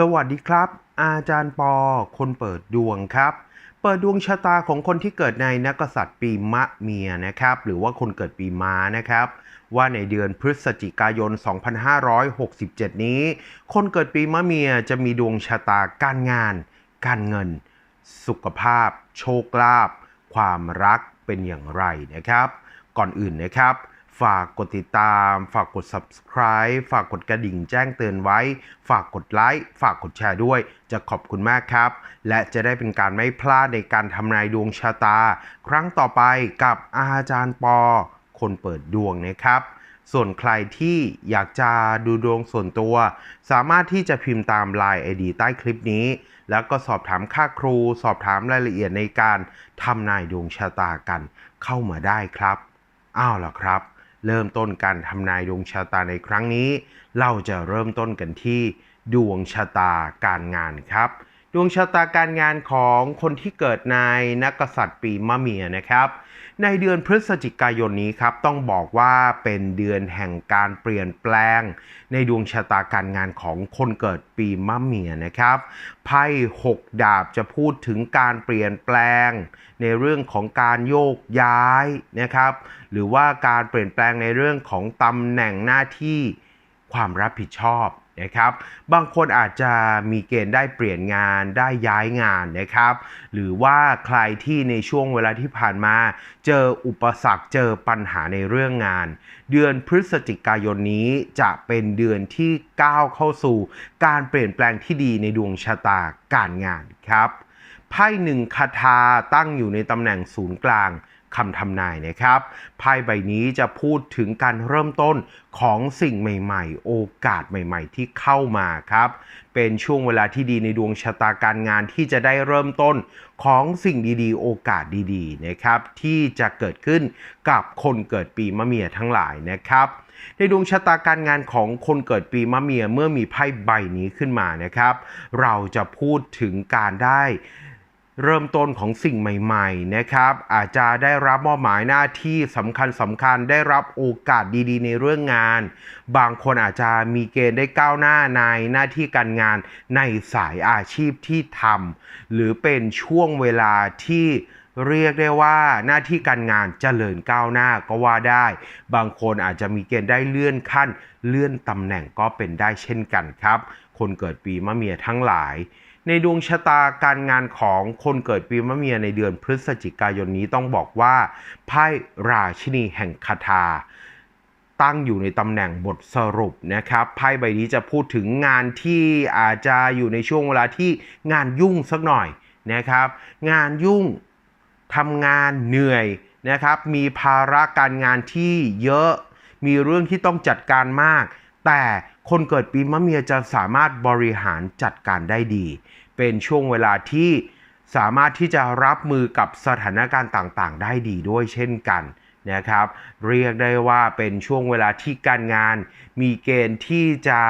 สวัสดีครับ อาจารย์ปอ คนเปิดดวงครับ เปิดดวงชะตาของคนที่เกิดในนักษัตริย์ปีมะเมียนะครับ หรือว่าคนเกิดปีม้านะครับ ว่าในเดือนพฤศจิกายน 2567 นี้ คนเกิดปีมะเมียจะมีดวงชะตาการงาน การเงิน สุขภาพ โชคลาภความรักเป็นอย่างไรนะครับ ก่อนอื่นนะครับ ฝากกดติดตาม ฝากกด subscribe ฝากกดกระดิ่งแจ้งเตือนไว้ ฝากกดไลค์ ฝากกดแชร์ด้วย จะขอบคุณมากครับ และจะได้เป็นการไม่พลาดในการทำนายดวงชะตา ครั้งต่อไปกับอาจารย์ปอ คนเปิดดวงนะครับ ส่วนใครที่อยากจะดูดวงส่วนตัว สามารถที่จะพิมพ์ตาม Line ID ใต้คลิปนี้ แล้วก็สอบถามค่าครู สอบถามรายละเอียดในการทำนายดวงชะตากัน เข้ามาได้ครับ อ้าวล่ะครับ เริ่มต้นการทำนายดวงชะตาในครั้งนี้ เราจะเริ่มต้นกันที่ดวงชะตาการงานครับ ดวงชะตาการงานของคนที่เกิดในนักษัตริย์ปีมะเมียนะครับ ในเดือนพฤศจิกายนนี้ครับต้องบอกว่าเป็นเดือนแห่งการเปลี่ยนแปลง ในดวงชะตาการงานของคนเกิดปีมะเมียนะครับไพ่หกดาบจะพูดถึงการเปลี่ยนแปลง ในเรื่องของการโยกย้ายนะครับ หรือว่าการเปลี่ยนแปลงในเรื่องของตำแหน่งหน้าที่ความรับผิดชอบ นะครับ บางคนอาจจะมีเกณฑ์ได้เปลี่ยนงานได้ย้ายงานนะครับ หรือว่าใครที่ในช่วงเวลาที่ผ่านมา เจออุปสรรคเจอปัญหาในเรื่องงาน เดือนพฤศจิกายนนี้จะเป็นเดือนที่ก้าวเข้าสู่ การเปลี่ยนแปลงที่ดีในดวงชะตาการงานครับไพ่หนึ่งคาถาตั้งอยู่ในตำแหน่งศูนย์กลาง คำทำนายนะครับไพ่ใบนี้จะพูดถึงการเริ่มต้นของสิ่งใหม่ๆ โอกาสใหม่ ๆ ที่เข้ามาครับ เป็นช่วงเวลาที่ดีในดวงชะตาการงานที่จะได้เริ่มต้นของสิ่งดีๆ โอกาสดีๆนะครับ ที่จะเกิดขึ้นกับคนเกิดปีมะเมียทั้งหลายนะครับในดวงชะตาการงานของคนเกิดปีมะเมียเมื่อมีไพ่ใบนี้ขึ้นมานะครับ เราจะพูดถึงการได้ เริ่มต้นของสิ่งใหม่ๆนะครับ อาจจะได้รับมอบหมายหน้าที่สำคัญสำคัญได้รับโอกาสดีๆ ในเรื่องงาน บางคนอาจจะมีเกณฑ์ได้ก้าวหน้าในหน้าที่การงานในสายอาชีพที่ทำหรือเป็นช่วงเวลาที่เรียกได้ว่าหน้าที่การงานเจริญก้าวหน้าก็ว่าได้ บางคนอาจจะมีเกณฑ์ได้เลื่อนขั้น เลื่อนตำแหน่งก็เป็นได้เช่นกันครับ คนเกิดปีมะเมียทั้งหลาย ในดวงชะตาการงานของคนเกิดปีมะเมียในเดือนพฤศจิกายนนี้ต้องบอกว่าไพ่ราชินีแห่งคาถาตั้งอยู่ในตำแหน่งบทสรุปนะครับไพ่ใบนี้จะพูดถึงงานที่อาจจะอยู่ในช่วงเวลาที่งานยุ่งสักหน่อยนะครับ งานยุ่งทำงานเหนื่อยนะครับ มีภาระการงานที่เยอะ มีเรื่องที่ต้องจัดการมาก แต่ คนเกิดปีมะเมียจะสามารถบริหารจัดการได้ดี เป็นช่วงเวลาที่สามารถที่จะรับมือกับสถานการณ์ต่างๆ ได้ดีด้วยเช่นกันนะครับ เรียกได้ว่าเป็นช่วงเวลาที่การงาน มีเกณฑ์ที่จะ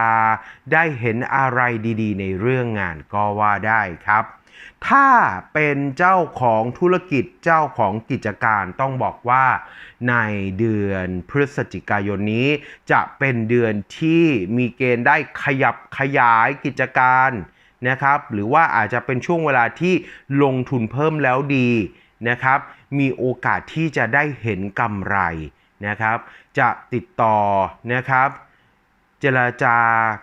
ได้เห็นอะไรดีๆ ในเรื่องงานก็ว่าได้ครับ ถ้าเป็นเจ้าของธุรกิจเจ้าของกิจการต้องบอกว่าในเดือนพฤศจิกายนนี้ จะเป็นเดือนที่มีเกณฑ์ได้ขยับขยายกิจการนะครับหรือว่าอาจจะเป็นช่วงเวลาที่ลงทุนเพิ่มแล้วดีนะครับ มีโอกาสที่จะได้เห็นกำไรนะครับ จะติดต่อนะครับ เจรจา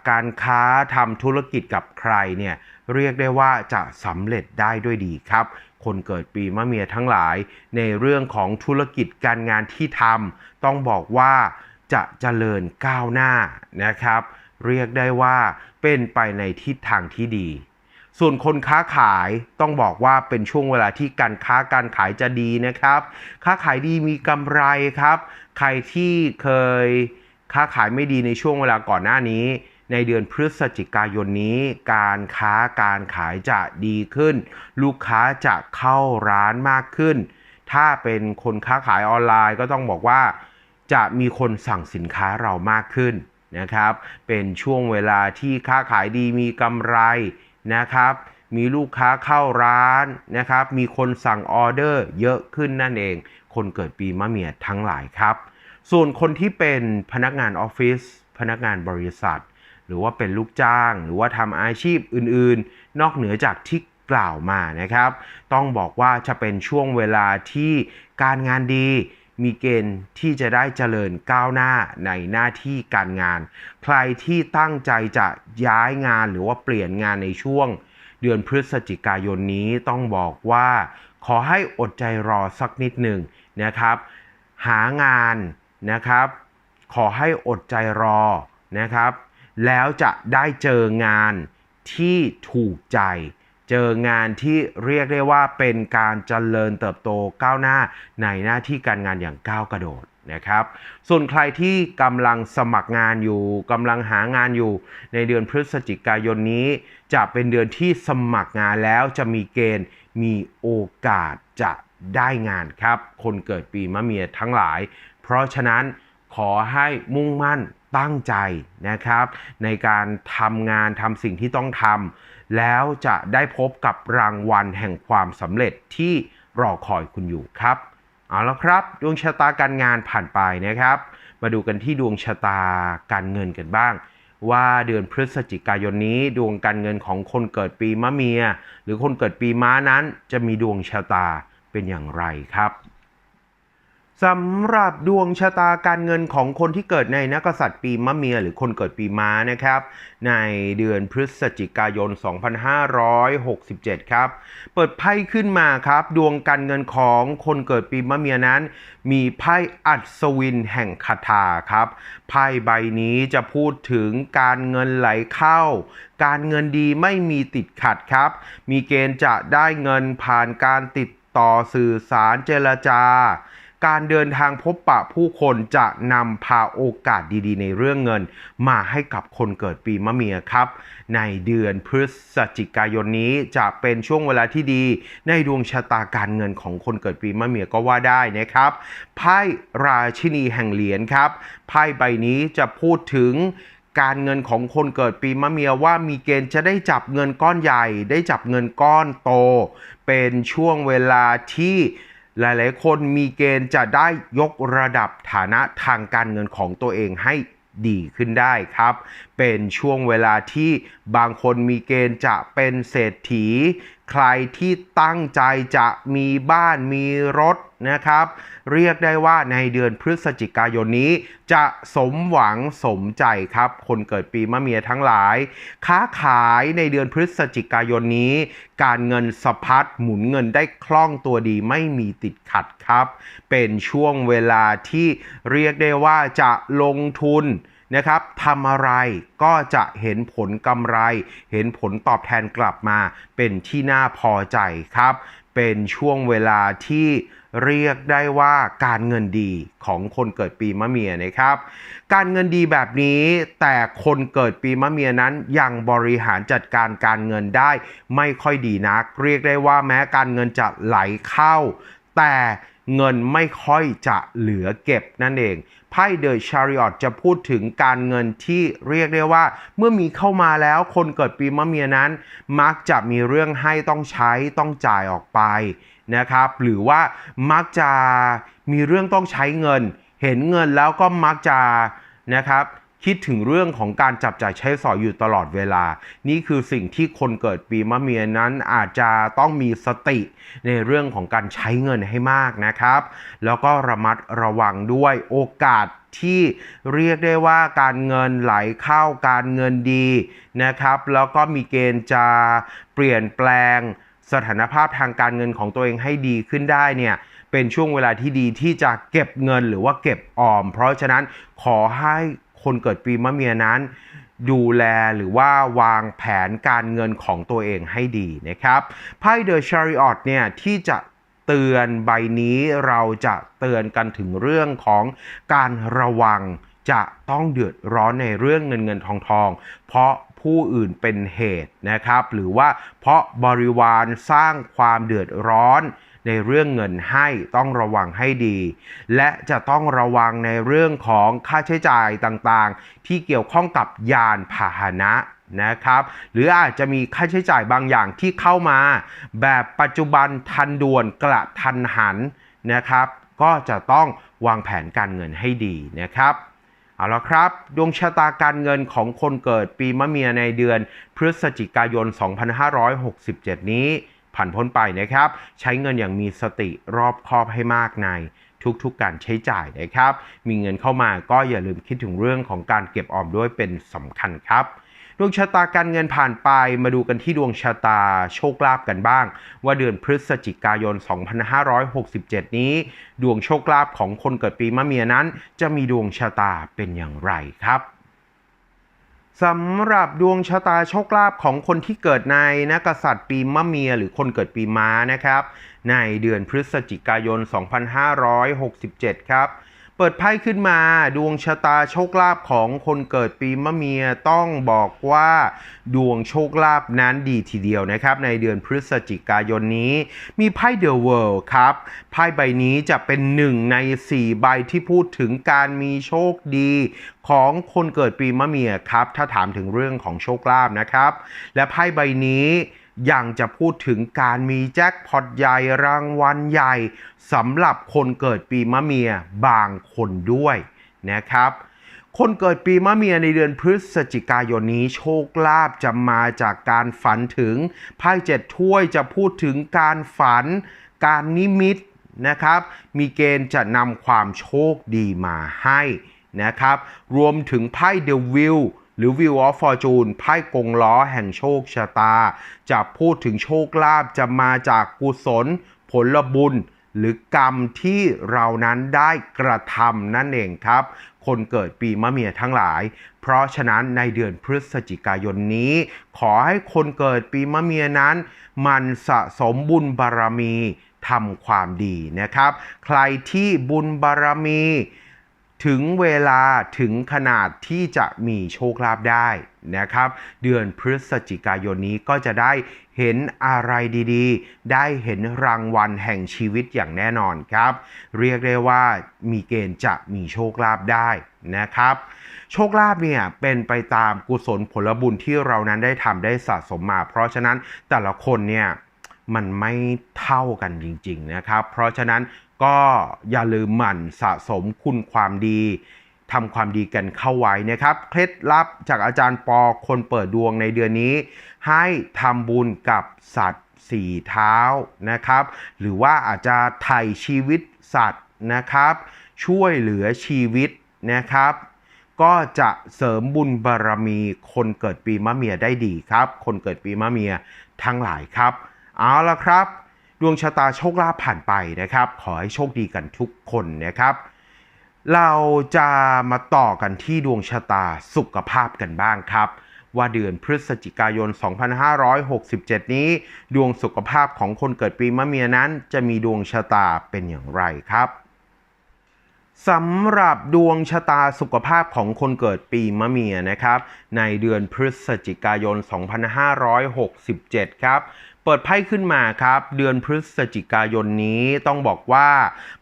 การค้าทำธุรกิจกับใครเนี่ย เรียกได้ว่าจะสำเร็จได้ด้วยดีครับ คนเกิดปีมะเมียทั้งหลาย ในเรื่องของธุรกิจการงานที่ทำต้องบอกว่าจะเจริญก้าวหน้านะครับ เรียกได้ว่าเป็นไปในทิศทางที่ดี ส่วนคนค้าขายต้องบอกว่าเป็นช่วงเวลาที่การค้าการขายจะดีนะครับ ค้าขายดีมีกำไรครับ ใครที่เคยค้าขายไม่ดีในช่วงเวลาก่อนหน้านี้ ในเดือนพฤศจิกายนนี้ การค้าการขายจะดีขึ้น ลูกค้าจะเข้าร้านมากขึ้น ถ้าเป็นคนค้าขายออนไลน์ก็ต้องบอกว่า จะมีคนสั่งสินค้าเรามากขึ้นนะครับ เป็นช่วงเวลาที่ค้าขายดีมีกำไรนะครับ มีลูกค้าเข้าร้านนะครับ มีคนสั่งออเดอร์เยอะขึ้นนั่นเอง คนเกิดปีมะเมียทั้งหลายครับ ส่วนคนที่เป็นพนักงานออฟฟิศพนักงานบริษัท หรือว่าเป็นลูกจ้าง หรือว่าทำอาชีพอื่นๆ นอกเหนือจากที่กล่าวมานะครับ ต้องบอกว่าจะเป็นช่วงเวลาที่การงานดี มีเกณฑ์ที่จะได้เจริญก้าวหน้าในหน้าที่การงาน ใครที่ตั้งใจจะย้ายงานหรือว่าเปลี่ยนงานในช่วง เดือนพฤศจิกายนนี้ต้องบอกว่า ขอให้อดใจรอสักนิดหนึ่งนะครับ หางานนะครับ ขอให้อดใจรอนะครับ แล้วจะได้เจองานที่ถูกใจ เจองานที่เรียกได้ว่าเป็นการเจริญเติบโตก้าวหน้าในหน้าที่การงานอย่างก้าวกระโดดนะครับ ส่วนใครที่กำลังสมัครงานอยู่กำลังหางานอยู่ ในเดือนพฤศจิกายนนี้ จะเป็นเดือนที่สมัครงานแล้วจะมีเกณฑ์มีโอกาสจะได้งานครับ คนเกิดปีมะเมียทั้งหลาย เพราะฉะนั้นขอให้มุ่งมั่น ตั้งใจนะครับ ในการทำงานทำสิ่งที่ต้องทำแล้วจะได้พบกับรางวัลแห่งความสำเร็จที่รอคอยคุณอยู่ครับ เอาละครับดวงชะตาการงานผ่านไปนะครับ มาดูกันที่ดวงชะตาการเงินกันบ้าง ว่าเดือนพฤศจิกายนนี้ดวงการเงินของคนเกิดปีมะเมีย หรือคนเกิดปีม้านั้นจะมีดวงชะตาเป็นอย่างไรครับ สำหรับดวงชะตาการเงินของคนที่เกิดในนักษัตริย์ปีมะเมียหรือคนเกิดปีม้านะครับ ในเดือนพฤศจิกายน 2567 ครับ เปิดไพ่ขึ้นมาครับ ดวงการเงินของคนเกิดปีมะเมียนั้น มีไพ่อัศวินแห่งคาถาครับไพ่ใบนี้จะพูดถึงการเงินไหลเข้า การเงินดีไม่มีติดขัดครับ มีเกณฑ์จะได้เงินผ่านการติดต่อสื่อสารเจรจา การเดินทางพบปะผู้คนจะนำพาโอกาสดีๆ ในเรื่องเงิน มาให้กับคนเกิดปีมะเมียครับ ในเดือนพฤศจิกายนนี้จะเป็นช่วงเวลาที่ดี ในดวงชะตาการเงินของคนเกิดปีมะเมียก็ว่าได้นะครับไพ่ราชินีแห่งเหรียญครับไพ่ใบนี้จะพูดถึงการเงินของคนเกิดปีมะเมียว่ามีเกณฑ์จะได้จับเงินก้อนใหญ่ ได้จับเงินก้อนโต เป็นช่วงเวลาที่ หลายๆ คนมีเกณฑ์จะได้ยกระดับฐานะทางการเงินของตัวเองให้ดีขึ้นได้ครับ เป็นช่วงเวลาที่บางคนมีเกณฑ์จะเป็นเศรษฐี ใครที่ตั้งใจจะมีบ้านมีรถนะครับ เรียกได้ว่าในเดือนพฤศจิกายนนี้ จะสมหวังสมใจครับ คนเกิดปีมะเมียทั้งหลาย ค้าขายในเดือนพฤศจิกายนนี้ การเงินสะพัดหมุนเงินได้คล่องตัวดีไม่มีติดขัดครับ เป็นช่วงเวลาที่เรียกได้ว่าจะลงทุน นะครับทำอะไรก็จะเห็นผลกำไร เห็นผลตอบแทนกลับมา เป็นที่น่าพอใจครับ เป็นช่วงเวลาที่เรียกได้ว่าการเงินดีของคนเกิดปีมะเมียนะครับ การเงินดีแบบนี้แต่คนเกิดปีมะเมียนั้นยังบริหารจัดการการเงินได้ไม่ค่อยดีนัก เรียกได้ว่าแม้การเงินจะไหลเข้า แต่เงินไม่ค่อยจะเหลือเก็บนั่นเอง ไพ่เดอะชาริออตจะพูดถึงการเงินที่เรียกได้ว่า เมื่อมีเข้ามาแล้วคนเกิดปีมะเมียนั้น มักจะมีเรื่องให้ต้องใช้ต้องจ่ายออกไปนะครับ หรือว่ามักจะมีเรื่องต้องใช้เงิน เห็นเงินแล้วก็มักจะนะครับ คิดถึงเรื่องของการจับจ่ายใช้สอยอยู่ตลอดเวลา นี่คือสิ่งที่คนเกิดปีมะเมียนั้นอาจจะต้องมีสติในเรื่องของการใช้เงินให้มากนะครับ แล้วก็ระมัดระวังด้วยโอกาสที่เรียกได้ว่าการเงินไหลเข้าการเงินดีนะครับ แล้วก็มีเกณฑ์จะเปลี่ยนแปลงสถานภาพทางการเงินของตัวเองให้ดีขึ้นได้เนี่ยเป็นช่วงเวลาที่ดีที่จะเก็บเงินหรือว่าเก็บออม เพราะฉะนั้นขอให้ คนเกิดปีมะเมียนั้น ดูแลหรือว่าวางแผนการเงินของตัวเองให้ดีนะครับไพ่เดอะชาริออตเนี่ยที่จะเตือนใบนี้เราจะเตือนกันถึงเรื่องของการระวังจะต้องเดือดร้อนในเรื่องเงินเงินทองทอง เพราะผู้อื่นเป็นเหตุนะครับ หรือว่าเพราะบริวารสร้างความเดือดร้อน ในเรื่องเงินให้ต้องระวังให้ดี และจะต้องระวังในเรื่องของค่าใช้จ่ายต่างๆ ที่เกี่ยวข้องกับยานพาหนะนะครับ หรืออาจจะมีค่าใช้จ่ายบางอย่างที่เข้ามา แบบปัจจุบันทันด่วนกระทันหันนะครับ ก็จะต้องวางแผนการเงินให้ดีนะครับเอาละครับ ดวงชะตาการเงินของคนเกิดปีมะเมียในเดือนพฤศจิกายน 2567 นี้ ผ่านพ้นไปนะครับ ใช้เงินอย่างมีสติรอบคอบให้มากในทุกๆการใช้จ่ายนะครับ มีเงินเข้ามาก็อย่าลืมคิดถึงเรื่องของการเก็บออมด้วยเป็นสำคัญครับดวงชะตาการเงินผ่านไปมาดูกันที่ดวงชะตาโชคลาภกันบ้าง ว่าเดือนพฤศจิกายน 2567 นี้ ดวงโชคลาภของคนเกิดปีมะเมียนั้น จะมีดวงชะตาเป็นอย่างไรครับ สำหรับดวงชะตาโชคลาภของคนที่เกิดในนักษัตริย์ปีมะเมียหรือคนเกิดปีม้านะครับ ในเดือนพฤศจิกายน 2567 ครับ เปิดไพ่ขึ้นมาดวงชะตาโชคลาภของคนเกิดปีมะเมียต้องบอกว่าดวงโชคลาภนั้นดีทีเดียวนะครับในเดือนพฤศจิกายนนี้ มีไพ่เดอะเวิลด์ครับไพ่ใบนี้จะเป็นหนึ่งใน 4 ใบที่พูดถึงการมีโชคดีของคนเกิดปีมะเมียครับ ถ้าถามถึงเรื่องของโชคลาภนะครับ และไพ่ใบนี้ ยังจะพูดถึงการมีแจ็คพอตใหญ่รางวัลใหญ่สำหรับคนเกิดปีมะเมียบางคนด้วยนะครับ คนเกิดปีมะเมียในเดือนพฤศจิกายนนี้โชคลาภจะมาจากการฝันถึงไพ่เจ็ดถ้วยจะพูดถึงการฝัน การนิมิตนะครับ มีเกณฑ์จะนำความโชคดีมาให้นะครับ รวมถึงไพ่เดวิล หรือ Wheel of Fortune ไพ่กงล้อแห่งโชคชะตา จะพูดถึงโชคลาภจะมาจากกุศล ผลบุญ หรือกรรมที่เรานั้นได้กระทำนั่นเองครับ คนเกิดปีมะเมียทั้งหลาย เพราะฉะนั้นในเดือนพฤศจิกายนนี้ ขอให้คนเกิดปีมะเมียนั้น มันสะสมบุญบารมีทำความดีนะครับ ใครที่บุญบารมี ถึงเวลาถึงขนาดที่จะมีโชคลาภได้นะครับ เดือนพฤศจิกายนนี้ก็จะได้เห็นอะไรดีๆ ได้เห็นรางวัลแห่งชีวิตอย่างแน่นอนครับ เรียกได้ว่ามีเกณฑ์จะมีโชคลาภได้นะครับ โชคลาภเนี่ยเป็นไปตามกุศลผลบุญที่เรานั้นได้ทำได้สะสมมา เพราะฉะนั้นแต่ละคนเนี่ยมันไม่เท่ากันจริงๆนะครับ เพราะฉะนั้น ก็อย่าลืมหมั่นสะสมคุณความดีทำความดีกันเข้าไว้นะครับ เคล็ดลับจากอาจารย์ปอคนเปิดดวงในเดือนนี้ ให้ทำบุญกับสัตว์สี่เท้านะครับ หรือว่าอาจจะไถ่ชีวิตสัตว์นะครับ ช่วยเหลือชีวิตนะครับ ก็จะเสริมบุญบารมีคนเกิดปีมะเมียได้ดีครับ คนเกิดปีมะเมียทั้งหลายครับ เอาละครับ ดวงชะตาโชคลาภผ่านไปนะครับ ขอให้โชคดีกันทุกคนนะครับ เราจะมาต่อกันที่ดวงชะตาสุขภาพกันบ้างครับ ว่าเดือนพฤศจิกายน 2567 นี้ ดวงสุขภาพของคนเกิดปีมะเมียนั้น จะมีดวงชะตาเป็นอย่างไรครับสำหรับดวงชะตาสุขภาพของคนเกิดปีมะเมียนะครับ ในเดือนพฤศจิกายน 2567 ครับ เปิดไพ่ขึ้นมาครับ เดือนพฤศจิกายนนี้ต้องบอกว่า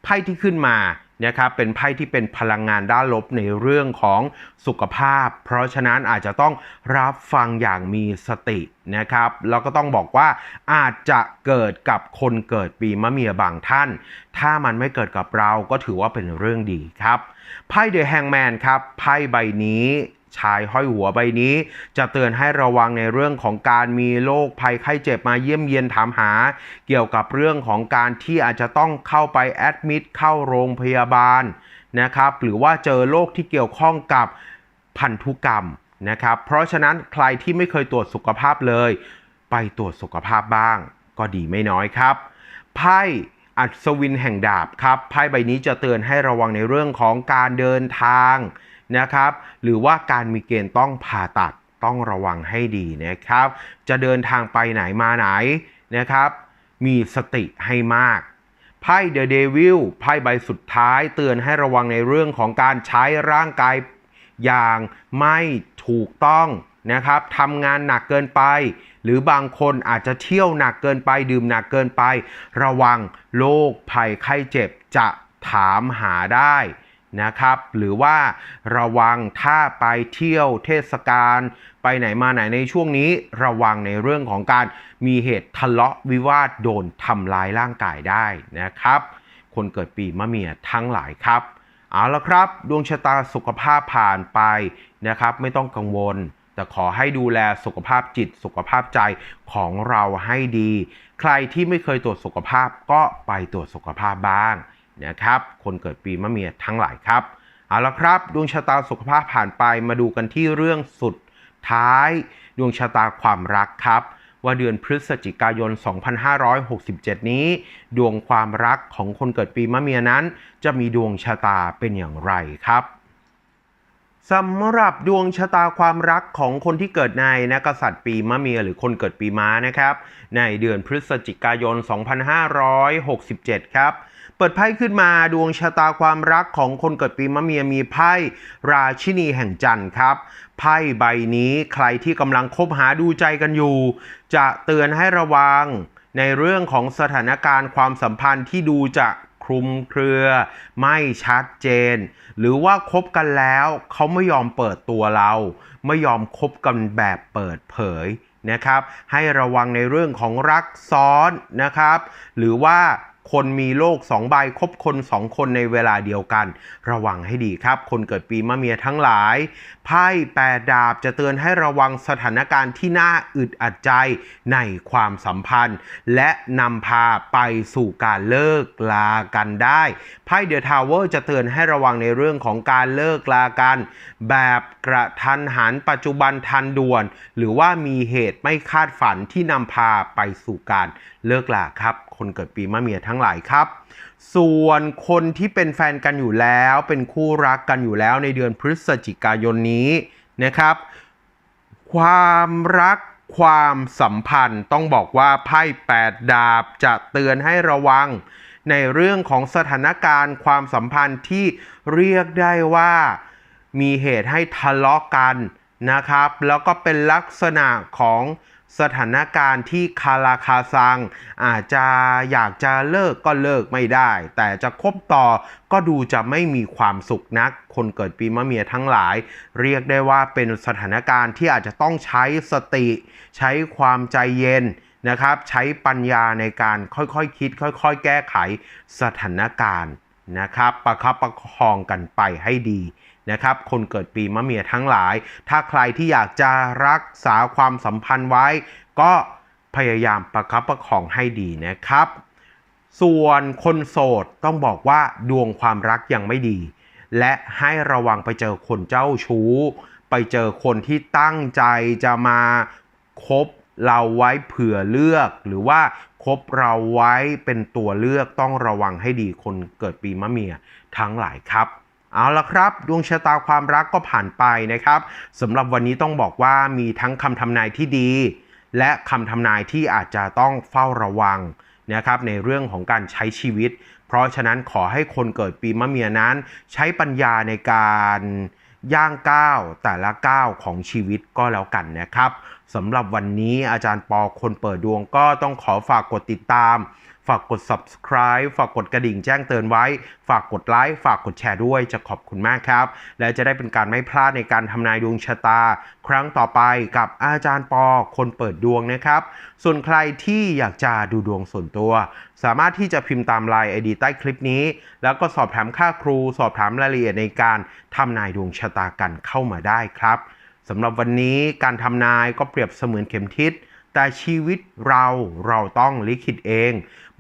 ไพ่ที่ขึ้นมานะครับเป็นไพ่ที่เป็นพลังงานด้านลบในเรื่องของสุขภาพ เพราะฉะนั้นอาจจะต้องรับฟังอย่างมีสตินะครับแล้วก็ต้องบอกว่าอาจจะเกิดกับคนเกิดปีมะเมียบางท่าน ถ้ามันไม่เกิดกับเราก็ถือว่าเป็นเรื่องดีครับไพ่เดอะแฮงแมนครับไพ่ใบนี้ ชายห้อยหัวใบนี้ จะเตือนให้ระวังในเรื่องของการมีโรคภัยไข้เจ็บมาเยี่ยมเยียนถามหา เกี่ยวกับเรื่องของการที่อาจจะต้องเข้าไปแอดมิดเข้าโรงพยาบาลนะครับหรือว่าเจอโรคที่เกี่ยวข้องกับพันธุกรรมนะครับเพราะฉะนั้นใครที่ไม่เคยตรวจสุขภาพเลย ไปตรวจสุขภาพบ้าง ก็ดีไม่น้อยครับไพ่อัศวินแห่งดาบครับไพ่ใบนี้จะเตือนให้ระวังในเรื่องของการเดินทาง นะครับ หรือว่าการมีเกณฑ์ต้องผ่าตัดต้องระวังให้ดีนะครับ จะเดินทางไปไหนมาไหนนะครับ มีสติให้มากไพ่เดอะเดวิลไพ่ใบสุดท้ายเตือนให้ระวังในเรื่องของการใช้ร่างกายอย่างไม่ถูกต้องนะครับทำงานหนักเกินไป หรือบางคนอาจจะเที่ยวหนักเกินไป ดื่มหนักเกินไป ระวังโรคภัยไข้เจ็บจะถามหาได้ นะครับ หรือว่าระวังถ้าไปเที่ยวเทศกาลไปไหนมาไหนในช่วงนี้ระวังในเรื่องของการมีเหตุทะเลาะวิวาทโดนทำร้ายร่างกายได้นะครับ คนเกิดปีมะเมียทั้งหลายครับเอาละครับ ดวงชะตาสุขภาพผ่านไปนะครับ ไม่ต้องกังวล แต่ขอให้ดูแลสุขภาพจิตสุขภาพใจของเราให้ดี ใครที่ไม่เคยตรวจสุขภาพก็ไปตรวจสุขภาพบ้าง นะครับ คนเกิดปีมะเมียทั้งหลายครับ เอาละครับ ดวงชะตาสุขภาพผ่านไปมาดูกันที่เรื่องสุดท้าย ดวงชะตาความรักครับ ว่าเดือนพฤศจิกายน 2567 นี้ ดวงความรักของคนเกิดปีมะเมียนั้น จะมีดวงชะตาเป็นอย่างไรครับสำหรับดวงชะตาความรักของคนที่เกิดในนักษัตริย์ปีมะเมียหรือคนเกิดปีม้านะครับ ในเดือนพฤศจิกายน 2567 ครับ ปิดไพ่ขึ้นมาดวงชะตาความรักของคนเกิดปีมะเมียมีไพ่ราชินีแห่งจันทร์ครับ ไพ่ใบนี้ใครที่กำลังคบหาดูใจกันอยู่ จะเตือนให้ระวัง ในเรื่องของสถานการณ์ความสัมพันธ์ที่ดูจะคลุมเครือ ไม่ชัดเจน หรือว่าคบกันแล้วเขาไม่ยอมเปิดตัวเรา ไม่ยอมคบกันแบบเปิดเผยนะครับ ให้ระวังในเรื่องของรักซ้อนนะครับ หรือว่า คนมีโลกสองใบคบคนสองคนในเวลาเดียวกัน ระวังให้ดีครับ คนเกิดปีมะเมียทั้งหลายไพ่แปดดาบจะเตือนให้ระวังสถานการณ์ที่น่าอึดอัดใจในความสัมพันธ์ และนำพาไปสู่การเลิกลากันได้ไพ่เดอะทาวเวอร์จะเตือนให้ระวังในเรื่องของการเลิกลากัน แบบกระทันหันปัจจุบันทันด่วน หรือว่ามีเหตุไม่คาดฝันที่นำพาไปสู่การเลิกลาครับ คนเกิดปีมะเมียทั้งหลายครับ ส่วนคนที่เป็นแฟนกันอยู่แล้ว เป็นคู่รักกันอยู่แล้วในเดือนพฤศจิกายนนี้นะครับ ความรักความสัมพันธ์ต้องบอกว่าไพ่แปดดาบจะเตือนให้ระวัง ในเรื่องของสถานการณ์ความสัมพันธ์ที่เรียกได้ว่า มีเหตุให้ทะเลาะกันนะครับ แล้วก็เป็นลักษณะของ สถานการณ์ที่คาราคาซัง อาจจะอยากจะเลิกก็เลิกไม่ได้ แต่จะคบต่อก็ดูจะไม่มีความสุขนัก คนเกิดปีมะเมียทั้งหลาย เรียกได้ว่าเป็นสถานการณ์ที่อาจจะต้องใช้สติ ใช้ความใจเย็นนะครับ ใช้ปัญญาในการค่อยๆคคิด ค่อย ๆ แก้ไขสถานการณ์ นะครับประคับประคองกันไปให้ดีนะครับ คนเกิดปีมะเมียทั้งหลาย ถ้าใครที่อยากจะรักษาความสัมพันธ์ไว้ ก็พยายามประคับประคองให้ดีนะครับ ส่วนคนโสดต้องบอกว่าดวงความรักยังไม่ดี และให้ระวังไปเจอคนเจ้าชู้ ไปเจอคนที่ตั้งใจจะมาคบเราไว้เผื่อเลือกหรือว่า คบเราไว้เป็นตัวเลือกต้องระวังให้ดีคนเกิดปีมะเมียทั้งหลายครับเอาละครับ ดวงชะตาความรักก็ผ่านไปนะครับสำหรับวันนี้ต้องบอกว่ามีทั้งคำทำนายที่ดี และคำทำนายที่อาจจะต้องเฝ้าระวังนะครับในเรื่องของการใช้ชีวิต เพราะฉะนั้นขอให้คนเกิดปีมะเมียนั้น ใช้ปัญญาในการย่างก้าวแต่ละก้าวของชีวิตก็แล้วกันนะครับ สำหรับวันนี้อาจารย์ปอคนเปิดดวงก็ต้องขอฝากกดติดตาม ฝากกด subscribe ฝากกดกระดิ่งแจ้งเตือนไว้ ฝากกดไลค์ ฝากกดแชร์ด้วยจะขอบคุณมากครับ และจะได้เป็นการไม่พลาดในการทำนายดวงชะตา ครั้งต่อไปกับอาจารย์ปอคนเปิดดวงนะครับ ส่วนใครที่อยากจะดูดวงส่วนตัว สามารถที่จะพิมพ์ตามไลน์ ID ใต้คลิปนี้ แล้วก็สอบถามค่าครู สอบถามรายละเอียดในการทำนายดวงชะตากันเข้ามาได้ครับ สำหรับวันนี้การทำนายก็เปรียบเสมือนเข็มทิศ แต่ชีวิตเราเราต้องลิขิตเอง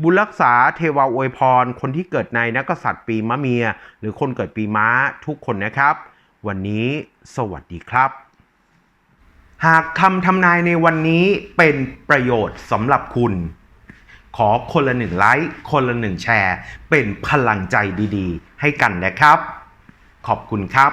บุญรักษาเทวาอวยพร คนที่เกิดในนักษัตริย์ปีมะเมีย หรือคนเกิดปีม้าทุกคนนะครับ วันนี้สวัสดีครับ หากคำทำนายในวันนี้เป็นประโยชน์สำหรับคุณ ขอคนละหนึ่งไลค์คนละหนึ่งแชร์ เป็นพลังใจดีๆ ให้กันนะครับ ขอบคุณครับ